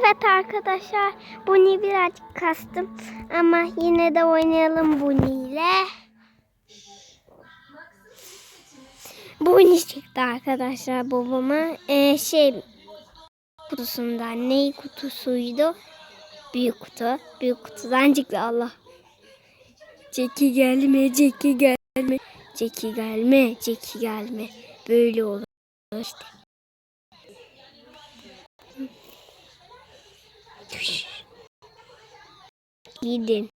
Evet arkadaşlar Bunny birazcık kastım ama yine de oynayalım Bunny ile. Bunny çıktı arkadaşlar babama. Ee, şey kutusundan ney kutusuydu? Büyük kutu. Büyük kutudan çıktı Allah. Ceki gelme, Ceki gelme. Ceki gelme, Ceki gelme. Böyle olur işte. Gidin.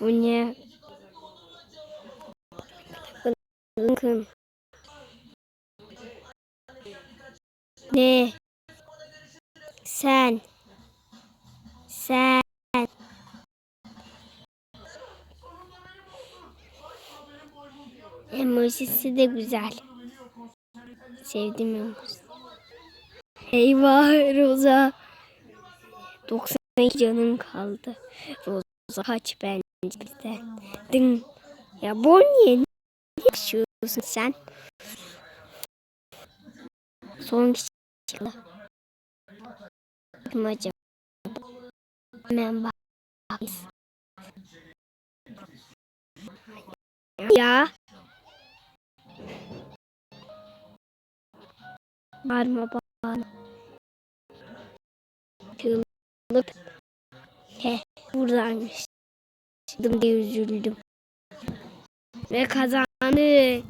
Bu ne? Bakın. Ne? Sen. Sen. Emojisi de güzel. Sevdim emojisi. Eyvah Roza. 92 canım kaldı. Roza kaç bence bizden. Dın. Ya Bonnie ne yaşıyorsun sen? Son kişi çıktı. Kim acaba? Hemen bak. Ya. Bağırma bağırma. Çığlık. He buradaymış. Diye üzüldüm. Ve kazandık.